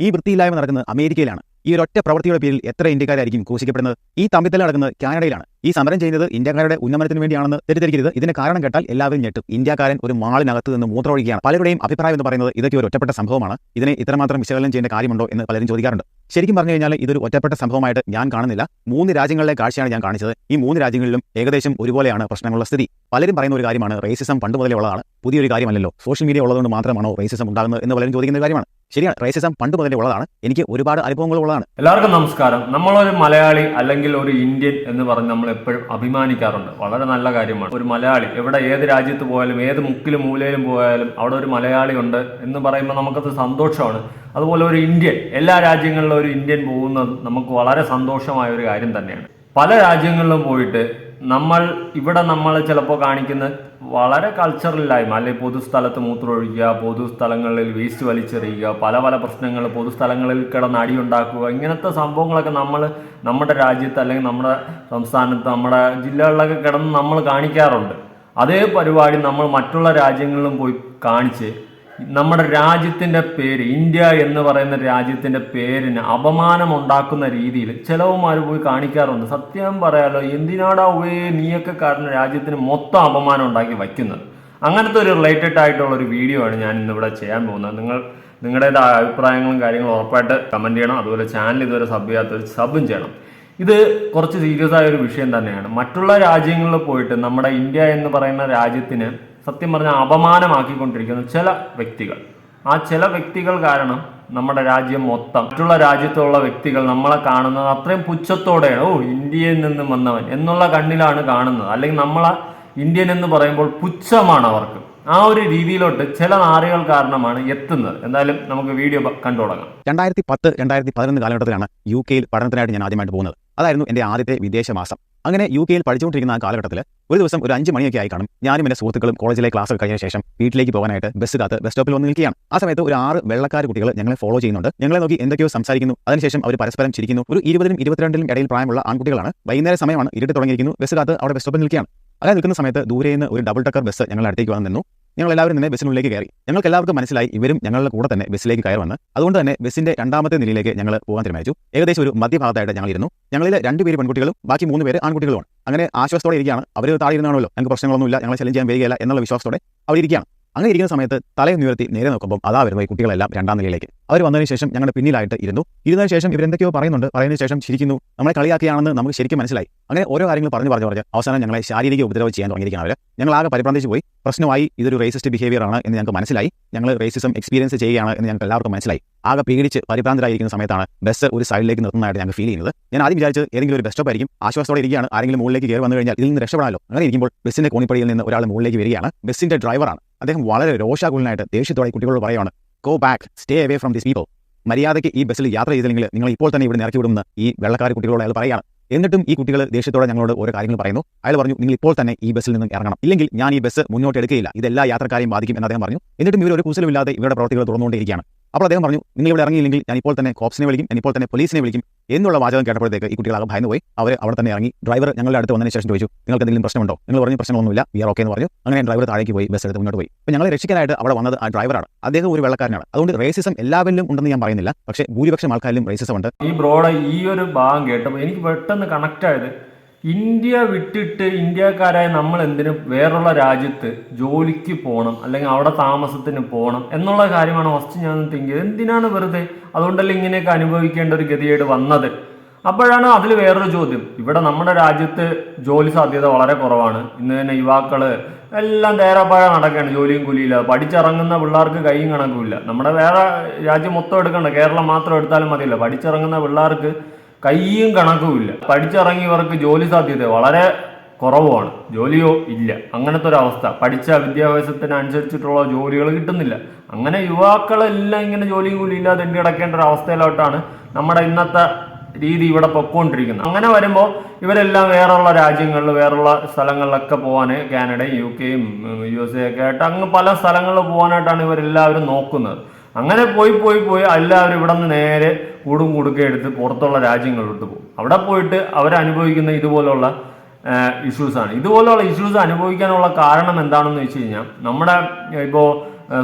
ഈ വൃത്തിയില്ലായ്മ നടക്കുന്നത് അമേരിക്കയിലാണ്. ഈ ഒരൊറ്റ പ്രവൃത്തിയുടെ പേരിൽ എത്ര ഇന്ത്യക്കാരായിരിക്കും ക്രൂശിക്കപ്പെടുന്നത് ഈ തമ്പിത്തല നടക്കുന്നത് കാനഡയിലാണ്. ഈ സമരം ചെയ്യുന്നത് ഇന്ത്യക്കാരുടെ ഉന്നമനത്തിന് വേണ്ടിയാണെന്ന് തെറ്റിദ്ധരിക്കരുത്. ഇതിന് കാരണം കേട്ടാൽ എല്ലാവരും ഞെട്ടും. ഇന്ത്യക്കാരൻ ഒരു മാളിനകത്ത് നിന്ന് മൂത്രമൊഴിക്കുകയാണ്. പലരുടെയും അഭിപ്രായം എന്ന് പറയുന്നത് ഇതൊക്കെ ഒരു ഒറ്റപ്പെട്ട സംഭവമാണ്. ഇതിനെ ഇത്രമാത്രം വിശകലനം ചെയ്യേണ്ട കാര്യമുണ്ടോ എന്ന് പലരും ചോദിക്കാറുണ്ട്. ശരിക്കും പറഞ്ഞു കഴിഞ്ഞാൽ ഇതൊരു ഒറ്റപ്പെട്ട സംഭവമായിട്ട് ഞാൻ കാണുന്നില്ല. മൂന്ന് രാജ്യങ്ങളിലെ കാഴ്ചയാണ് ഞാൻ കാണിച്ചത്. ഈ മൂന്ന് രാജ്യങ്ങളിലും ഏകദേശം ഒരുപോലെയാണ് പ്രശ്നങ്ങളുള്ള സ്ഥിതി. പലരും പറയുന്ന ഒരു കാര്യമാണ് റേസിസം പണ്ട് മുതലേ ഉള്ളതാണ്. പുതിയൊരു കാര്യമല്ലല്ലോ. സോഷ്യൽ മീഡിയ ഉള്ളതുകൊണ്ട് മാത്രമാണോ റേസിസം ഉണ്ടാകുന്നത് എന്ന് പലരും ചോദിക്കുന്ന കാര്യമാണ്. ശരിയാണ്. റേസിസം പണ്ട് മുതലേ ഉള്ളതാണ്. എനിക്ക് ഒരുപാട് അനുഭവങ്ങൾ ഉള്ളതാണ്. എല്ലാവർക്കും നമസ്കാരം. നമ്മളൊരു മലയാളി അല്ലെങ്കിൽ ഒരു ഇന്ത്യൻ എന്ന് പറഞ്ഞ് നമ്മൾ എപ്പോഴും അഭിമാനിക്കാറുണ്ട്. വളരെ നല്ല കാര്യമാണ്. ഒരു മലയാളി എവിടെ ഏത് രാജ്യത്ത് പോയാലും ഏത് മുക്കിലും മൂലയിലും പോയാലും അവിടെ ഒരു മലയാളി ഉണ്ട് എന്ന് പറയുമ്പോൾ നമുക്കത് സന്തോഷമാണ്. അതുപോലെ ഒരു ഇന്ത്യൻ എല്ലാ രാജ്യങ്ങളിലും ഒരു ഇന്ത്യൻ പോകുന്നത് നമുക്ക് വളരെ സന്തോഷമായ ഒരു കാര്യം തന്നെയാണ്. പല രാജ്യങ്ങളിലും പോയിട്ട് നമ്മൾ ഇവിടെ നമ്മൾ ചിലപ്പോൾ കാണിക്കുന്ന വളരെ കൾച്ചറില്ലായ്മ അല്ലെങ്കിൽ പൊതുസ്ഥലത്ത് മൂത്രമൊഴിക്കുക പൊതുസ്ഥലങ്ങളിൽ വേസ്റ്റ് വലിച്ചെറിയുക പല പല പ്രശ്നങ്ങൾ പൊതുസ്ഥലങ്ങളിൽ കിടന്ന് അടിയുണ്ടാക്കുക ഇങ്ങനത്തെ സംഭവങ്ങളൊക്കെ നമ്മൾ നമ്മുടെ രാജ്യത്ത് അല്ലെങ്കിൽ നമ്മുടെ സംസ്ഥാനത്ത് നമ്മുടെ ജില്ലകളിലൊക്കെ കിടന്ന് നമ്മൾ കാണിക്കാറുണ്ട്. അതേ പരിപാടി നമ്മൾ മറ്റുള്ള രാജ്യങ്ങളിലും പോയി കാണിച്ച് നമ്മുടെ രാജ്യത്തിന്റെ പേര് ഇന്ത്യ എന്ന് പറയുന്ന രാജ്യത്തിന്റെ പേരിന് അപമാനം ഉണ്ടാക്കുന്ന രീതിയിൽ ചിലവന്മാർ പോയി കാണിക്കാറുണ്ട്. സത്യം പറയാലോ എന്തിനാടാ ഉവേ നീയൊക്കെ കാരണം രാജ്യത്തിന് മൊത്തം അപമാനം ഉണ്ടാക്കി വയ്ക്കുന്നത്? അങ്ങനത്തെ ഒരു റിലേറ്റഡ് ആയിട്ടുള്ള ഒരു വീഡിയോ ആണ് ഞാൻ ഇന്നിവിടെ ചെയ്യാൻ പോകുന്നത്. നിങ്ങൾ നിങ്ങളുടേതായ അഭിപ്രായങ്ങളും കാര്യങ്ങളും ഉറപ്പായിട്ട് കമന്റ് ചെയ്യണം. അതുപോലെ ചാനൽ ഇതുവരെ സബ് ചെയ്യാത്തവർ സബും ചെയ്യണം. ഇത് കുറച്ച് സീരിയസ് ആയ ഒരു വിഷയം തന്നെയാണ്. മറ്റുള്ള രാജ്യങ്ങളിൽ പോയിട്ട് നമ്മുടെ ഇന്ത്യ എന്ന് പറയുന്ന രാജ്യത്തിന് സത്യം പറഞ്ഞാൽ അപമാനമാക്കിക്കൊണ്ടിരിക്കുന്ന ചില വ്യക്തികൾ. ആ ചില വ്യക്തികൾ കാരണം നമ്മുടെ രാജ്യം മൊത്തം മറ്റുള്ള രാജ്യത്തുള്ള വ്യക്തികൾ നമ്മളെ കാണുന്നത് അത്രയും പുച്ഛത്തോടെയാണ്. ഓ ഇന്ത്യയിൽ നിന്നും വന്നവൻ എന്നുള്ള കണ്ണിലാണ് കാണുന്നത്. അല്ലെങ്കിൽ നമ്മളെ ഇന്ത്യൻ എന്ന് പറയുമ്പോൾ പുച്ഛമാണ് അവർക്ക്. ആ ഒരു രീതിയിലോട്ട് ചില നാറികൾ കാരണമാണ് എത്തുന്നത്. എന്തായാലും നമുക്ക് വീഡിയോ കണ്ടു തുടങ്ങാം. രണ്ടായിരത്തി പത്ത് രണ്ടായിരത്തി പതിനൊന്ന് കാലഘട്ടത്തിലാണ് യു കെയിൽ പഠനത്തിനായിട്ട് ഞാൻ ആദ്യമായിട്ട് പോകുന്നത്. അതായിരുന്നു എന്റെ ആദ്യത്തെ വിദേശ മാസം അങ്ങനെ യു കെയിൽ പഠിച്ചുകൊണ്ടിരിക്കുന്ന ആ കാലഘട്ടത്തിൽ ഒരു ദിവസം ഒരു അഞ്ച് മണിയൊക്കെ ആയി കാണും. ഞാനും എന്റെ സുഹൃത്തുക്കളും കോളേജിലെ ക്ലാസ് കഴിഞ്ഞ ശേഷം വീട്ടിലേക്ക് പോകാനായിട്ട് ബസ് കാത്ത് ബസ് സ്റ്റോപ്പിൽ വന്ന് നിൽക്കുകയാണ്. ആ സമയത്ത് ഒരു ആറ് വെള്ളക്കാർ കുട്ടികൾ ഞങ്ങളെ ഫോളോ ചെയ്യുന്നുണ്ട്. ഞങ്ങളെ നോക്കി എന്തൊക്കെയോ സംസാരിക്കുന്നു. അതിനുശേഷം അവർ പരസ്പരം ചിരിക്കുന്നു. ഒരു ഇരുപതിനും ഇരുപത്തിരണ്ടിലും ഇടയിൽ പ്രായമുള്ള ആൺകുട്ടികളാണ്. വൈകുന്നേര സമയമാണ് ഇരുട്ട് തുടങ്ങിയിരിക്കുന്നു. ബസ് കാത്ത് അവിടെ ബസ് സ്റ്റോപ്പിൽ നിൽക്കുകയാണ്. അങ്ങനെ നിൽക്കുന്ന സമയത്ത് ദൂരെ നിന്ന് ഒരു ഡബിൾ ടക്കർ ബസ് ഞങ്ങളുടെ അടുത്തേക്ക് വന്ന് നിന്നു. ഞങ്ങൾ എല്ലാവരും തന്നെ ബസ്സിനുള്ളിലേക്ക് കയറി. ഞങ്ങൾക്ക് എല്ലാവർക്കും മനസ്സിലായി ഇവരും ഞങ്ങളുടെ കൂടെ തന്നെ ബസ്സിലേക്ക് കയറി വന്ന് അതുകൊണ്ട് തന്നെ ബസ്സിന്റെ രണ്ടാമത്തെ നിലയിലേക്ക് ഞങ്ങൾ പോകാൻ തീരുമാനിച്ചു. ഏകദേശം ഒരു മധ്യഭാഗത്തായിട്ട് ഞങ്ങൾ ഇരുന്നു ഞങ്ങളിൽ രണ്ടുപേര് പെൺകുട്ടികളും ബാക്കി മൂന്ന് പേര് ആൺകുട്ടികളുമാണ്. അങ്ങനെ ആശ്വാസത്തോടെ ഇരിക്കുകയാണ്. അവർ താഴെ ഇരുന്നാണല്ലോ. ഞങ്ങൾക്ക് പ്രശ്നങ്ങളൊന്നുമില്ല. ഞങ്ങളെ ചലഞ്ച് ചെയ്യാൻ വരികയില്ല എന്നുള്ള വിശ്വാസത്തോടെ അവർ ഇരിക്കുകയാണ്. അങ്ങനെ ഇരിക്കുന്ന സമയത്ത് തലയിൽ ഉയർത്തി നേരെ നോക്കുമ്പോൾ അതാ വരുന്നത് ഈ കുട്ടികളെല്ലാം രണ്ടാം നിലയിലേക്ക്. അവർ വന്നതിന് ശേഷം ഞങ്ങളുടെ പിന്നിലായിട്ട് ഇരുന്നു. ഇരുന്നതിന് ശേഷം ഇവരെന്തൊക്കെയോ പറയുന്നുണ്ട്. പറയുന്നതിന് ശേഷം ചിരിക്കുന്നു. നമ്മളെ കളിയാക്കിയാണെന്ന് നമുക്ക് ശരിക്കും മനസ്സിലായി. അങ്ങനെ ഓരോ കാര്യങ്ങൾ പറഞ്ഞു പറഞ്ഞു പറഞ്ഞ് അവസാനം ഞങ്ങളെ ശാരീരിക ഉപദ്രവം ചെയ്യാൻ തുടങ്ങിയിരിക്കുകയാണ് അവർ ഞങ്ങൾ ആകെ പരിഭ്രാന്തിച്ച് പോയി. പ്രശ്നമായി ഇതൊരു റേസിസ്റ്റ് ബിഹേവിയർ ആണ് എന്ന് ഞങ്ങൾക്ക് മനസ്സിലായി. ഞങ്ങൾ റേസിസം എക്സ്പീരിയൻസ് ചെയ്യുകയാണ് എന്ന് ഞങ്ങൾക്ക് എല്ലാവർക്കും മനസ്സിലായി. ആകെ പേടിച്ച് പരിഭ്രാന്തരായിരിക്കുന്ന സമയത്താണ് ബസ് ഒരു സൈഡിലേക്ക് നിർത്തുന്നതായിട്ട് ഞങ്ങൾ ഫീൽ ചെയ്യുന്നത്. ഞാൻ ആദ്യം വിചാരിച്ചത് ഏതെങ്കിലും ഒരു ബസ് സ്റ്റോപ്പ് ആയിരിക്കും. ആശ്വാസത്തോടെ ഇരിക്കുകയാണ്. ആരെങ്കിലും മുകളിലേക്ക് കയറി വന്നു കഴിഞ്ഞാൽ ഇതിൽ നിന്ന് രക്ഷപ്പെടാമല്ലോ. അങ്ങനെ ഇരിക്കുമ്പോൾ ബസ്സിന്റെ കോണിപ്പടിയിൽ നിന്ന് ഒരാൾ മുകളിലേക്ക് വരികയാണ്. ബസ്സിന്റെ ഡ്രൈവറാണ് അദ്ദേഹം വളരെ രോഷാകുലനായിട്ട് ദേഷ്യത്തോടെ കുട്ടികളോട് പറയുകയാണ് go back stay away from this people മര്യാദയ്ക്ക് ഈ ബസ്സിൽ യാത്ര ചെയ്തില്ലെങ്കിൽ നിങ്ങൾ ഇപ്പോൾ തന്നെ ഇവിടെ ഇറക്കി വിടുമെന്ന് ഈ വെള്ളക്കാർ കുട്ടികളോട് അയാൾ പറയുകയാണ്. എന്നിട്ടും ഈ കുട്ടികൾ ദേഷ്യത്തോടെ ഞങ്ങളോട് ഓരോ കാര്യങ്ങൾ പറയുന്നു. അയാൾ പറഞ്ഞു നിങ്ങൾ ഇപ്പോൾ തന്നെ ഈ ബസ്സിൽ നിന്ന് ഇറങ്ങണം. ഇല്ലെങ്കിൽ ഞാൻ ഈ ബസ് മുന്നോട്ട് എടുക്കുകയില്ല. ഇതെല്ലാ യാത്രക്കാരെയും ബാധിക്കും എന്ന് അദ്ദേഹം പറഞ്ഞു. എന്നിട്ടും ഇവർ ഒരു കുസലുമില്ലാതെ ഇവരുടെ പ്രവർത്തികൾ തുറന്നുകൊണ്ടേയിരിക്കുകയാണ് അപ്പോൾ അദ്ദേഹം പറഞ്ഞു നിങ്ങൾ ഇവിടെ ഇറങ്ങിയില്ലെങ്കിൽ ഞാൻ ഇപ്പോൾ തന്നെ കോപ്സിനെ വിളിക്കും ഞാൻ ഇപ്പോൾ തന്നെ പോലീസിനെ വിളിക്കും എന്നുള്ള വാചകം കേട്ടപ്പോഴത്തേക്ക് ഈ കുട്ടികളാകെ ഭയന്ന് പോയി അവർ അവിടെ തന്നെ ഇറങ്ങി. ഡ്രൈവർ ഞങ്ങളുടെ അടുത്ത് വന്നതിന് ശേഷം ചോദിച്ചു നിങ്ങൾക്ക് എന്തെങ്കിലും പ്രശ്നമുണ്ടോ? നിങ്ങൾ പറഞ്ഞു പ്രശ്നമൊന്നുമില്ല വി ആർ ഓക്കെ എന്ന് പറഞ്ഞു. അങ്ങനെ ഡ്രൈവർ താഴേക്ക് പോയി ബസ് എടുത്ത് മുന്നോട്ട് പോയി. അപ്പോൾ ഞങ്ങളെ രക്ഷിക്കാനായിട്ട് അവിടെ വന്നത് ആ ഡ്രൈവറാണ്. അദ്ദേഹം ഒരു വെള്ളക്കാരനാണ്. അതുകൊണ്ട് റേസിസം എല്ലാവരിലും ഉണ്ടെന്ന് ഞാൻ പറയുന്നില്ല. പക്ഷേ ഭൂരിപക്ഷം ആൾക്കാരിലും റേസിസം ഉണ്ട്. ഈ ബ്രോഡ് ഈ ഒരു ഭാഗം കേട്ടപ്പോൾ എനിക്ക് പെട്ടെന്ന് കണക്ട് ആയത് ഇന്ത്യ വിട്ടിട്ട് ഇന്ത്യക്കാരായ നമ്മൾ എന്തിനും വേറുള്ള രാജ്യത്ത് ജോലിക്ക് പോകണം അല്ലെങ്കിൽ അവിടെ താമസത്തിന് പോകണം എന്നുള്ള കാര്യമാണ് ഫസ്റ്റ് ഞാൻ തിങ്ക് എന്തിനാണ് വെറുതെ? അതുകൊണ്ടല്ലേ ഇങ്ങനെയൊക്കെ അനുഭവിക്കേണ്ട ഒരു ഗതിയേട് വന്നത്. അപ്പോഴാണ് അതിൽ വേറൊരു ചോദ്യം. ഇവിടെ നമ്മുടെ രാജ്യത്ത് ജോലി സാധ്യത വളരെ കുറവാണ്. ഇന്ന് തന്നെ യുവാക്കൾ എല്ലാം തേരാപ്പാഴ നടക്കുകയാണ് ജോലിയും കൂലിയില്ല. പഠിച്ചിറങ്ങുന്ന പിള്ളേർക്ക് കൈയും കണക്കുമില്ല നമ്മുടെ വേറെ രാജ്യം മൊത്തം എടുക്കണ്ട കേരളം മാത്രം എടുത്താലും മതിയില്ല. പഠിച്ചിറങ്ങുന്ന പിള്ളേർക്ക് കൈയും കണക്കുമില്ല പഠിച്ചിറങ്ങിയവർക്ക് ജോലി സാധ്യത വളരെ കുറവാണ്. ജോലിയോ ഇല്ല. അങ്ങനത്തെ ഒരു അവസ്ഥ. പഠിച്ച വിദ്യാഭ്യാസത്തിനനുസരിച്ചിട്ടുള്ള ജോലികൾ കിട്ടുന്നില്ല. അങ്ങനെ യുവാക്കളെല്ലാം ഇങ്ങനെ ജോലിയും കൂലി ഇല്ലാതെ കിടക്കേണ്ട ഒരു അവസ്ഥയിലോട്ടാണ് നമ്മുടെ ഇന്നത്തെ രീതി ഇവിടെ പൊക്കോണ്ടിരിക്കുന്നത്. അങ്ങനെ വരുമ്പോൾ ഇവരെല്ലാം വേറെയുള്ള രാജ്യങ്ങളിൽ വേറെയുള്ള സ്ഥലങ്ങളിലൊക്കെ പോകാൻ കാനഡയും യു കെയും യു എസ് എ ഒക്കെ ആയിട്ട് അങ്ങ് പല സ്ഥലങ്ങളിൽ പോകാനായിട്ടാണ് ഇവരെല്ലാവരും നോക്കുന്നത്. അങ്ങനെ പോയി പോയി പോയി എല്ലാവരും ഇവിടെ നിന്ന് നേരെ കൂടും കുടുക്കെ എടുത്ത് പുറത്തുള്ള രാജ്യങ്ങളിലോട്ട് പോകും. അവിടെ പോയിട്ട് അവരനുഭവിക്കുന്ന ഇതുപോലുള്ള ഇഷ്യൂസാണ് ഇതുപോലുള്ള ഇഷ്യൂസ് അനുഭവിക്കാനുള്ള കാരണം എന്താണെന്ന് വെച്ച് കഴിഞ്ഞാൽ നമ്മുടെ ഇപ്പോൾ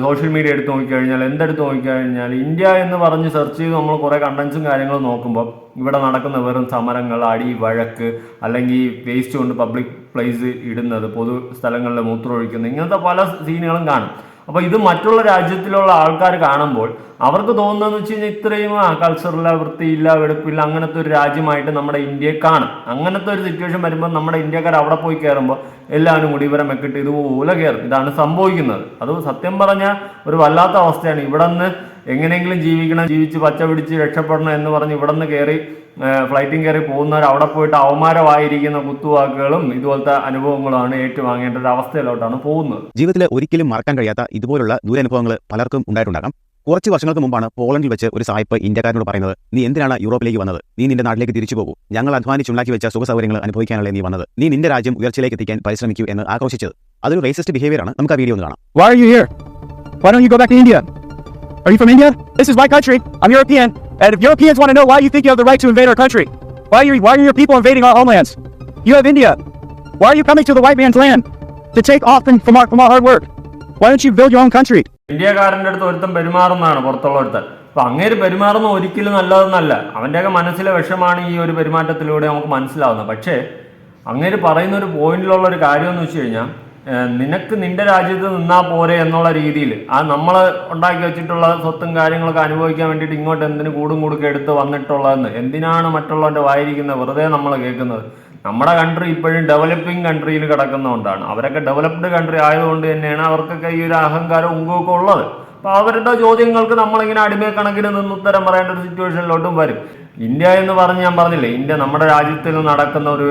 സോഷ്യൽ മീഡിയ എടുത്ത് നോക്കിക്കഴിഞ്ഞാൽ എന്തെടുത്ത് നോക്കിക്കഴിഞ്ഞാൽ ഇന്ത്യ എന്ന് പറഞ്ഞ് സെർച്ച് ചെയ്ത് നമ്മൾ കുറേ കണ്ടൻസും കാര്യങ്ങളും നോക്കുമ്പോൾ ഇവിടെ നടക്കുന്ന വെറും സമരങ്ങൾ അടി വഴക്ക് അല്ലെങ്കിൽ വേസ്റ്റ് കൊണ്ട് പബ്ലിക് പ്ലേസ് ഇടുന്നത് പൊതു സ്ഥലങ്ങളിൽ മൂത്രമൊഴിക്കുന്നത് ഇങ്ങനത്തെ പല സീനുകളും കാണും. അപ്പോൾ ഇത് മറ്റുള്ള രാജ്യത്തിലുള്ള ആൾക്കാർ കാണുമ്പോൾ അവർക്ക് തോന്നുന്നതെന്ന് വെച്ച് കഴിഞ്ഞാൽ ഇത്രയും ആ കൾച്ചറില്ല വൃത്തിയില്ല വെടുപ്പില്ല അങ്ങനത്തെ ഒരു രാജ്യമായിട്ട് നമ്മുടെ ഇന്ത്യയെ കാണും. അങ്ങനത്തെ ഒരു സിറ്റുവേഷൻ വരുമ്പോൾ നമ്മുടെ ഇന്ത്യക്കാർ അവിടെ പോയി കയറുമ്പോൾ എല്ലാവരും കൂടി ഇവരെ മെക്കിട്ട് ഇതുപോലെ കയറും ഇതാണ് സംഭവിക്കുന്നത്. അത് സത്യം പറഞ്ഞാൽ ഒരു വല്ലാത്ത അവസ്ഥയാണ്. ഇവിടെ നിന്ന് എങ്ങനെയെങ്കിലും ജീവിക്കണം ജീവിച്ച് പച്ച പിടിച്ച് രക്ഷപ്പെടണം എന്ന് പറഞ്ഞ് ഇവിടെ നിന്ന് കയറി ഫ്ലൈറ്റിൽ കയറി പോകുന്നവർ അവിടെ പോയിട്ട് അവമാരമായിരിക്കുന്ന കുത്തുവാക്കുകളും ഇതുപോലത്തെ അനുഭവങ്ങളാണ് ഏറ്റുവാങ്ങേണ്ട ഒരു അവസ്ഥയിലോട്ടാണ് പോകുന്നത്. ജീവിതത്തിൽ ഒരിക്കലും മറക്കാൻ കഴിയാത്ത ഇതുപോലുള്ള ദുരനുഭവങ്ങൾ പലർക്കും ഉണ്ടായിട്ടുണ്ടാകാം. കുറച്ച് വർഷങ്ങൾക്ക് മുമ്പാണ് പോളണ്ടിൽ വെച്ച് ഒരു സായിപ്പ് ഇന്ത്യക്കാരനോട് പറയുന്നത് നീ എന്തിനാണ് യൂറോപ്പിലേക്ക് വന്നത്? നീ നിന്റെ നാട്ടിലേക്ക് തിരിച്ചു പോകൂ. ഞങ്ങൾ അധ്വാനിച്ചുണ്ടാക്കി വെച്ച സുഖ സൗകര്യങ്ങൾ അനുഭവിക്കാനല്ലേ നീ വന്നത്? നീ നിന്റെ രാജ്യം ഉയർച്ചയിലേക്ക് എത്തിക്കാൻ പരിശ്രമിക്കൂ എന്ന് ആക്രോശിച്ചത്. അതൊരു റേസിസ്റ്റ് ബിഹേവിയർ ആണ്. നമുക്ക് ആ വീഡിയോ ഒന്ന് കാണാം. Why are you here? Why don't you go back to India? Are you from India? This is my country. I'm European. And if Europeans want to know why you think you have the right to invade our country, why are, you, why are your people invading our homelands? You have India. Why are you coming to the white man's land to take off from, our, from our hard work? Why don't you build your own country? ഇന്ത്യക്കാരന്റെ അടുത്ത് ഒരുത്തൻ പെരുമാറുന്നതാണ് പുറത്തുള്ള ഒരുത്തൻ അപ്പം അങ്ങേര് പെരുമാറുന്ന ഒരിക്കലും നല്ലതെന്നല്ല അവന്റെയൊക്കെ മനസ്സിലെ വിഷമാണ് ഈ ഒരു പെരുമാറ്റത്തിലൂടെ നമുക്ക് മനസ്സിലാവുന്നത് പക്ഷേ അങ്ങേര് പറയുന്ന ഒരു പോയിന്റിലുള്ള ഒരു കാര്യം എന്ന് വെച്ച് കഴിഞ്ഞാൽ നിനക്ക് നിന്റെ രാജ്യത്ത് നിന്നാ പോരെ എന്നുള്ള രീതിയിൽ ആ നമ്മൾ ഉണ്ടാക്കി വെച്ചിട്ടുള്ള സ്വത്തും കാര്യങ്ങളൊക്കെ അനുഭവിക്കാൻ വേണ്ടിയിട്ട് ഇങ്ങോട്ട് എന്തിനു കൂടും കൂടുക്കെ എടുത്ത് വന്നിട്ടുള്ളതെന്ന്. എന്തിനാണ് മറ്റുള്ളവന്റെ വായിരിക്കുന്നത്? വെറുതെ നമ്മൾ കേൾക്കുന്നത്. നമ്മുടെ കൺട്രി ഇപ്പോഴും ഡെവലപ്പിംഗ് കൺട്രിയിൽ കിടക്കുന്നതുകൊണ്ടാണ്. അവരൊക്കെ ഡെവലപ്ഡ് കൺട്രി ആയതുകൊണ്ട് തന്നെയാണ് അവർക്കൊക്കെ ഈ ഒരു അഹങ്കാരം ഉങ്കുമൊക്കെ ഉള്ളത്. അപ്പൊ അവരുടെ ചോദ്യങ്ങൾക്ക് നമ്മളിങ്ങനെ അടിമയ കണക്കിന് നിന്ന് ഉത്തരം പറയേണ്ട ഒരു സിറ്റുവേഷനിലോട്ടും വരും. ഇന്ത്യ എന്ന് പറഞ്ഞ് ഞാൻ പറഞ്ഞില്ലേ ഇന്ത്യ നമ്മുടെ രാജ്യത്തിൽ നടക്കുന്ന ഒരു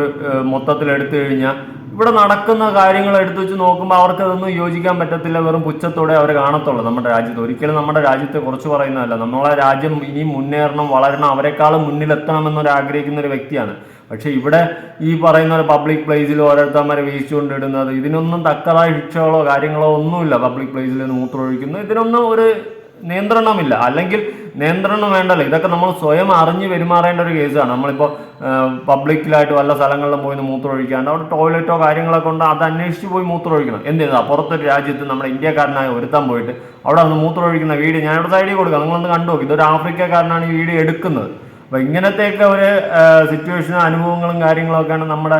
മൊത്തത്തിൽ എടുത്തു കഴിഞ്ഞാൽ ഇവിടെ നടക്കുന്ന കാര്യങ്ങൾ എടുത്തു വെച്ച് നോക്കുമ്പോൾ അവർക്ക് അതൊന്നും യോജിക്കാൻ പറ്റത്തില്ല വെറും പുച്ഛത്തോടെ അവർ കാണത്തുള്ളൂ. നമ്മുടെ രാജ്യത്ത് ഒരിക്കലും നമ്മുടെ രാജ്യത്തെ കുറിച്ച് പറയുന്നതല്ല. നമ്മളെ രാജ്യം ഇനി മുന്നേറണം വളരണം അവരെക്കാളും മുന്നിലെത്തണം എന്നൊരു ആഗ്രഹിക്കുന്ന ഒരു വ്യക്തിയാണ്. പക്ഷെ ഇവിടെ ഈ പറയുന്ന ഒരു പബ്ലിക് പ്ലേസിൽ ഓരോരുത്തന്മാരെ വീശിച്ചുകൊണ്ടിടുന്നത് കൊണ്ടിടുന്നത് ഇതിനൊന്നും തക്കതായ ശിക്ഷകളോ കാര്യങ്ങളോ ഒന്നുമില്ല പബ്ലിക് പ്ലേസിൽ നിന്ന് മൂത്രമൊഴിക്കുന്നത്. ഇതിനൊന്നും ഒരു നിയന്ത്രണമില്ല. അല്ലെങ്കിൽ നിയന്ത്രണം വേണ്ടല്ലോ. ഇതൊക്കെ നമ്മൾ സ്വയം അറിഞ്ഞ് പെരുമാറേണ്ട ഒരു കേസാണ്. നമ്മളിപ്പോൾ പബ്ലിക്കിലായിട്ട് വല്ല സ്ഥലങ്ങളിലും പോയി മൂത്രമൊഴിക്കാണ്ട് അവിടെ ടോയ്ലറ്റോ കാര്യങ്ങളൊക്കെ ഉണ്ട് അത് അന്വേഷിച്ച് പോയി മൂത്രമൊഴിക്കണം. എന്തിനാ പുറത്തൊരു രാജ്യത്ത് നമ്മുടെ ഇന്ത്യക്കാരനായ ഒരുത്താൻ പോയിട്ട് അവിടെ വന്ന് മൂത്രമൊഴിക്കുന്ന വീഡിയോ ഞാൻ ഇവിടെ സൈഡിൽ കൊടുക്കാം. നിങ്ങളൊന്ന് കണ്ടു നോക്കി. ഇതൊരു ആഫ്രിക്കക്കാരനാണ് ഈ വീഡിയോ എടുക്കുന്നത്. അപ്പോൾ ഇങ്ങനത്തെയൊക്കെ ഒരു സിറ്റുവേഷനും അനുഭവങ്ങളും കാര്യങ്ങളൊക്കെയാണ് നമ്മുടെ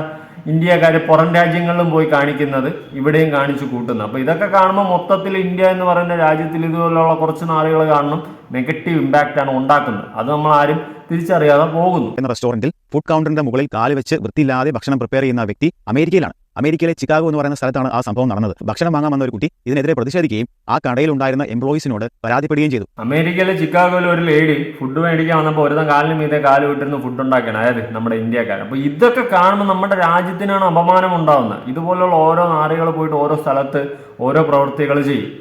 ഇന്ത്യക്കാർ പുറം രാജ്യങ്ങളിലും പോയി കാണിക്കുന്നത് ഇവിടെയും കാണിച്ചു കൂട്ടുന്നത് അപ്പോൾ ഇതൊക്കെ കാണുമ്പോൾ മൊത്തത്തിൽ ഇന്ത്യ എന്ന് പറയുന്ന രാജ്യത്തിൽ ഇതുപോലുള്ള കുറച്ച് നാളുകൾ കാണണം നെഗറ്റീവ് ഇമ്പാക്റ്റ് ആണ് ഉണ്ടാക്കുന്നത്. അത് നമ്മൾ ആരും തിരിച്ചറിയാതെ പോകുന്നു. എന്ന റെസ്റ്റോറന്റിൽ ഫുഡ് കൗണ്ടറിന്റെ മുകളിൽ കാൽ വെച്ച് വൃത്തിയില്ലാതെ ഭക്ഷണം പ്രിപ്പയർ ചെയ്യുന്ന വ്യക്തി അമേരിക്കയിലാണ്. അമേരിക്കയിലെ ചിക്കാഗോ എന്ന് പറയുന്ന സ്ഥലത്താണ് ആ സംഭവം നടന്നത്. ഭക്ഷണം വാങ്ങാൻ വന്ന ഒരു കുട്ടി ഇതിനെതിരെ പ്രതിഷേധിക്കുകയും ആ കടയിൽ ഉണ്ടായിരുന്ന എംപ്ലോയീസിനോട് പരാതിപ്പെടുകയും ചെയ്തു. അമേരിക്കയിലെ ചിക്കാഗോയിൽ ഒരു ലേഡി ഫുഡ് മേടിക്കാൻ വന്നപ്പോൾ ഒരുതം കാലിന് മീതെ കാൽ വിട്ടിരുന്ന് ഫുഡ് ഉണ്ടാക്കണം അതായത് നമ്മുടെ ഇന്ത്യക്കാരൻ അപ്പോൾ ഇതൊക്കെ കാണുമ്പോൾ നമ്മുടെ രാജ്യത്തിനാണ് അപമാനം ഉണ്ടാവുന്നത്. ഇതുപോലുള്ള ഓരോ നാടുകൾ പോയിട്ട് ഓരോ സ്ഥലത്ത് ഓരോ പ്രവൃത്തികൾ ചെയ്യും.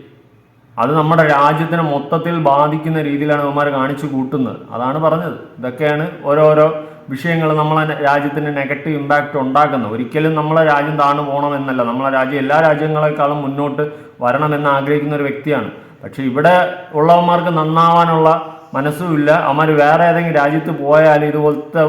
അത് നമ്മുടെ രാജ്യത്തിനെ മൊത്തത്തിൽ ബാധിക്കുന്ന രീതിയിലാണ് അവന്മാർ കാണിച്ചു കൂട്ടുന്നത്. അതാണ് പറഞ്ഞത്. ഇതൊക്കെയാണ് ഓരോരോ വിഷയങ്ങൾ നമ്മളെ രാജ്യത്തിന് നെഗറ്റീവ് ഇമ്പാക്റ്റ് ഉണ്ടാക്കുന്നത് ഒരിക്കലും നമ്മളെ രാജ്യം താണു പോകണമെന്നല്ല. നമ്മളെ രാജ്യം എല്ലാ രാജ്യങ്ങളെക്കാളും മുന്നോട്ട് വരണമെന്ന് ആഗ്രഹിക്കുന്ന ഒരു വ്യക്തിയാണ്. പക്ഷേ ഇവിടെ ഉള്ളവന്മാർക്ക് നന്നാവാനുള്ള മനസ്സുമില്ല അവന്മാർ വേറെ ഏതെങ്കിലും രാജ്യത്ത് പോയാൽ ഇതുപോലത്തെ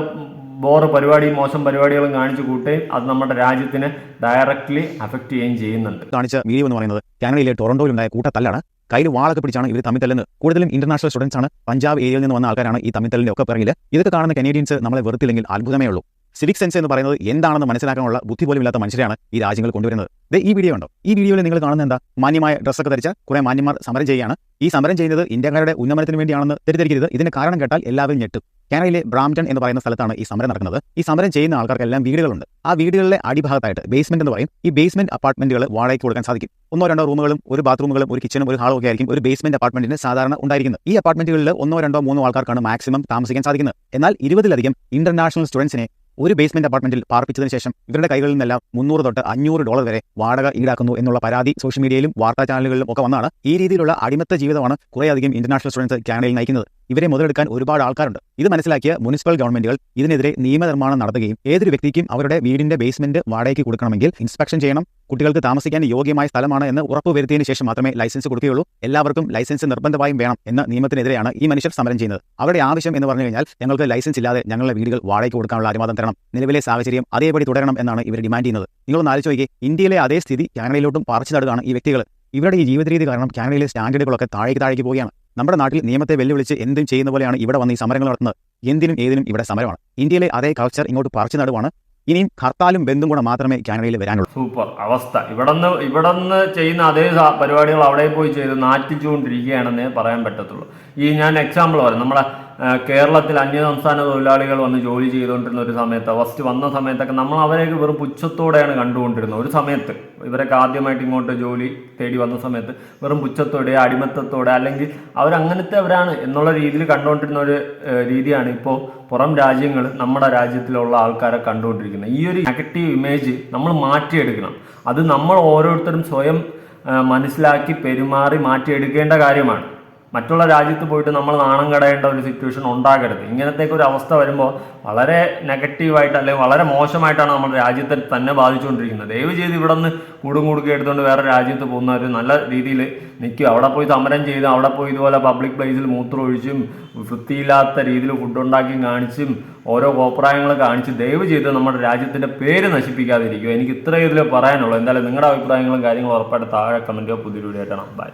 ബോറ് പരിപാടിയും മോശം പരിപാടികളും കാണിച്ചു കൂട്ടുകയും അത് നമ്മുടെ രാജ്യത്തിനെ ഡയറക്റ്റ്ലി അഫക്റ്റ് ചെയ്യുകയും ചെയ്യുന്നുണ്ട്. കാണിച്ച വീഡിയോ എന്ന് പറയുന്നത് കാനഡയിലെ ടൊറന്റോയിലുണ്ടായ കൂട്ടത്തല്ലാണ്. കയ്യിൽ വാളൊക്കെ പിടിച്ചാണ് ഇവർ തമ്മിൽ തല്ലുന്നത് കൂടുതലും ഇന്റർനാഷണൽ സ്റ്റുഡൻസ് ആണ്. പഞ്ചാബ് ഏരിയയിൽ നിന്ന് വന്ന ആൾക്കാരാണ് ഈ തമ്മിൽ തല്ലിന്റെ ഒക്കെ പിറകിൽ ഇതൊക്കെ കാണുന്ന കനേഡിയൻസ് നമ്മളെ വെറുത്തില്ലെങ്കിൽ അത്ഭുതമേ ഉള്ളൂ. സിവിക് സെൻസ് എന്ന് പറയുന്നത് എന്താണെന്ന് മനസ്സിലാക്കാനുള്ള ബുദ്ധി പോലും ഇല്ലാത്ത മനുഷ്യരാണ് ഈ രാജ്യങ്ങൾ കൊണ്ടുവരുന്നത്. ദേ ഈ വീഡിയോ ഉണ്ടോ ഈ വീഡിയോയിൽ നിങ്ങൾ കാണുന്ന എന്താ? മാന്യമായ ഡ്രസ്സൊക്കെ ധരിച്ച കുറെ മാന്യന്മാർ സമരം ചെയ്യുകയാണ്. ഈ സമരം ചെയ്യുന്നത് ഇന്ത്യക്കാരുടെ ഉന്നമനത്തിന് വേണ്ടിയാണെന്ന് തെറ്റിദ്ധരിക്കരുത്. ഇതിന് കാരണം കേട്ടാൽ എല്ലാവരും ഞെട്ടും. കാനഡയിലെ ബ്രാംടൺ എന്ന് പറയുന്ന സ്ഥലത്താണ് ഈ സമരം നടക്കുന്നത്. ഈ സമരം ചെയ്യുന്ന ആൾക്കാർക്കെല്ലാം വീടുകളുണ്ട്. ആ വീടുകളിലെ അടിഭാഗത്തായിട്ട് ബേസ്മെന്റ് എന്ന് പറയും. ഈ ബേസ്മെന്റ് അപ്പാർട്ട്മെന്റുകൾ വാടകയ്ക്ക് കൊടുക്കാൻ സാധിക്കും. ഒന്നോ രണ്ടോ റൂമുകളും ഒരു ബാത്റൂമുകളും ഒരു കിച്ചണും ഒരു ഹാളും ഒക്കെ ആയിരിക്കും ഒരു ബേസ്മെന്റ് അപ്പാർട്ട്മെന്റിന് സാധാരണ ഉണ്ടായിരിക്കുന്നത്. ഈ അപ്പാർട്ട്മെന്റുകളിൽ ഒന്നോ രണ്ടോ മൂന്നോ ആൾക്കാർക്കാണ് മാക്സിമം താമസിക്കാൻ സാധിക്കുന്നത്. എന്നാൽ ഇരുപതിലധികം ഇന്റർനാഷണൽ സ്റ്റുഡൻസിനെ ഒരു ബേസ്മെന്റ് അപ്പാർട്ട്മെന്റിൽ പാർപ്പിച്ചതിന് ശേഷം ഇവരുടെ കൈകളിൽ നിന്നെല്ലാം മുന്നൂറ് തൊട്ട് അഞ്ഞൂറ് ഡോളർ വരെ വാടക ഈടാക്കുന്നു എന്നുള്ള പരാതി സോഷ്യൽ മീഡിയയിലും വാർത്താ ചാനലുകളിലും ഒക്കെ വന്നാണ്. ഈ രീതിയിലുള്ള അടിമത്ത ജീവിതമാണ് കുറേയധികം ഇന്റർനാഷണൽ സ്റ്റുഡൻസ് കാനഡയിൽ നയിക്കുന്നത്. ഇവരെ മുതലെടുക്കാൻ ഒരുപാട് ആൾക്കാരുണ്ട്. ഇത് മനസ്സിലാക്കിയ മുനിസിപ്പൽ ഗവൺമെന്റുകൾ ഇതിനെതിരെ നിയമനിർമ്മാണം നടത്തുകയും ഏതൊരു വ്യക്തിക്കും അവരുടെ വീടിന്റെ ബേസ്മെന്റ് വാടകയ്ക്ക് കൊടുക്കണമെങ്കിൽ ഇൻസ്പെക്ഷൻ ചെയ്യണം. കുട്ടികൾക്ക് താമസിക്കാൻ യോഗ്യമായ സ്ഥലമാണ് എന്ന് ഉറപ്പുവരുത്തിയതിന് ശേഷം മാത്രമേ ലൈസൻസ് കൊടുക്കുകയുള്ളൂ. എല്ലാവർക്കും ലൈസൻസ് നിർബന്ധമായും വേണം എന്ന നിയമത്തിനെതിരെയാണ് ഈ മനുഷ്യർ സമരം ചെയ്യുന്നത്. അവരുടെ ആവശ്യം എന്ന് പറഞ്ഞു കഴിഞ്ഞാൽ ഞങ്ങൾക്ക് ലൈസൻസ് ഇല്ലാതെ ഞങ്ങളുടെ വീടുകൾ വാടകയ്ക്ക് കൊടുക്കാനുള്ള അനുവാദം തരണം. നിലവിലെ സാഹചര്യം അതേപടി തുടരണം എന്നാണ് ഇവർ ഡിമാൻഡ് ചെയ്യുന്നത്. നിങ്ങളൊന്ന് ആലോചിച്ച് നോക്കി ഇന്ത്യയിലെ അതേ സ്ഥിതി കാനഡയിലോട്ടും പറിച്ചു നടുകയാണ് ഈ വ്യക്തികൾ. ഇവരുടെ ഈ ജീവിത രീതി കാരണം കാനഡയിലെ സ്റ്റാൻഡേർഡുകളൊക്കെ താഴേക്ക് താഴേക്ക് പോവുകയാണ്. നമ്മുടെ നാട്ടിൽ നിയമത്തെ വെല്ലുവിളിച്ച് എന്തും ചെയ്യുന്ന പോലെയാണ് ഇവിടെ വന്ന് ഈ സമരങ്ങൾ നടത്തുന്നത്. എന്തിനും ഏതിനും ഇവിടെ സമരമാണ്. ഇന്ത്യയിലെ അതേ കൾച്ചർ ഇങ്ങോട്ട് പറിച്ചു നടുവാണ് ഇനിയും ഹർത്താലും ബന്ധും കൂടെ മാത്രമേ കാനഡയിൽ വരാനുള്ളൂ. സൂപ്പർ. അവസ്ഥ. ഇവിടുന്ന് ഇവിടുന്ന് ചെയ്യുന്ന അതേ പരിപാടികൾ അവിടെ പോയി ചെയ്ത് നാറ്റിച്ചുകൊണ്ടിരിക്കുകയാണെന്നേ പറയാൻ പറ്റത്തുള്ളൂ. ഈ ഞാൻ എക്സാമ്പിൾ പറയാം. നമ്മളെ കേരളത്തിൽ അന്യസംസ്ഥാന തൊഴിലാളികൾ വന്ന് ജോലി ചെയ്തുകൊണ്ടിരുന്ന ഒരു സമയത്ത് ഫസ്റ്റ് വന്ന സമയത്തൊക്കെ നമ്മൾ അവരെയൊക്കെ വെറും പുച്ഛത്തോടെയാണ് കണ്ടുകൊണ്ടിരുന്നത്. ഒരു സമയത്ത് ഇവരൊക്കെ ആദ്യമായിട്ട് ഇങ്ങോട്ട് ജോലി തേടി വന്ന സമയത്ത് വെറും പുച്ഛത്തോടെ അടിമത്തത്തോടെ അല്ലെങ്കിൽ അവരങ്ങനത്തെ അവരാണ് എന്നുള്ള രീതിയിൽ കണ്ടുകൊണ്ടിരുന്ന ഒരു രീതിയാണ് ഇപ്പോൾ പുറം രാജ്യങ്ങൾ നമ്മുടെ രാജ്യത്തിലുള്ള ആൾക്കാരെ കണ്ടുകൊണ്ടിരിക്കുന്നത്. ഈ ഒരു നെഗറ്റീവ് ഇമേജ് നമ്മൾ മാറ്റിയെടുക്കണം. അത് നമ്മൾ ഓരോരുത്തരും സ്വയം മനസ്സിലാക്കി പെരുമാറി മാറ്റിയെടുക്കേണ്ട കാര്യമാണ്. മറ്റുള്ള രാജ്യത്ത് പോയിട്ട് നമ്മൾ നാണം കടയേണ്ട ഒരു സിറ്റുവേഷൻ ഉണ്ടാകരുത്. ഇങ്ങനത്തേക്ക് ഒരു അവസ്ഥ വരുമ്പോൾ വളരെ നെഗറ്റീവായിട്ട് അല്ലെങ്കിൽ വളരെ മോശമായിട്ടാണ് നമ്മുടെ രാജ്യത്തെ തന്നെ ബാധിച്ചുകൊണ്ടിരിക്കുന്നത്. ദയവ് ചെയ്ത് ഇവിടെ നിന്ന് കൂടും കൂടുക എടുത്തുകൊണ്ട് വേറെ രാജ്യത്ത് പോകുന്നവർ നല്ല രീതിയിൽ നിൽക്കുക. അവിടെ പോയി സമരം ചെയ്ത് അവിടെ പോയി ഇതുപോലെ പബ്ലിക് പ്ലേസിൽ മൂത്രം ഒഴിച്ചും വൃത്തിയില്ലാത്ത രീതിയിൽ ഫുഡ് ഉണ്ടാക്കി കാണിച്ചും ഓരോ കോപ്രായങ്ങൾ കാണിച്ച് ദയവ് ചെയ്ത് നമ്മുടെ രാജ്യത്തിന്റെ പേര് നശിപ്പിക്കാതിരിക്കുക. എനിക്ക് ഇത്രയും ഇതിൽ പറയാനുള്ളൂ. എന്തായാലും നിങ്ങളുടെ അഭിപ്രായങ്ങളും കാര്യങ്ങളും ഉറപ്പായിട്ട് താഴെ കമന്റോ പുതിയ വീഡിയോ ആയിട്ടാണ് ബൈ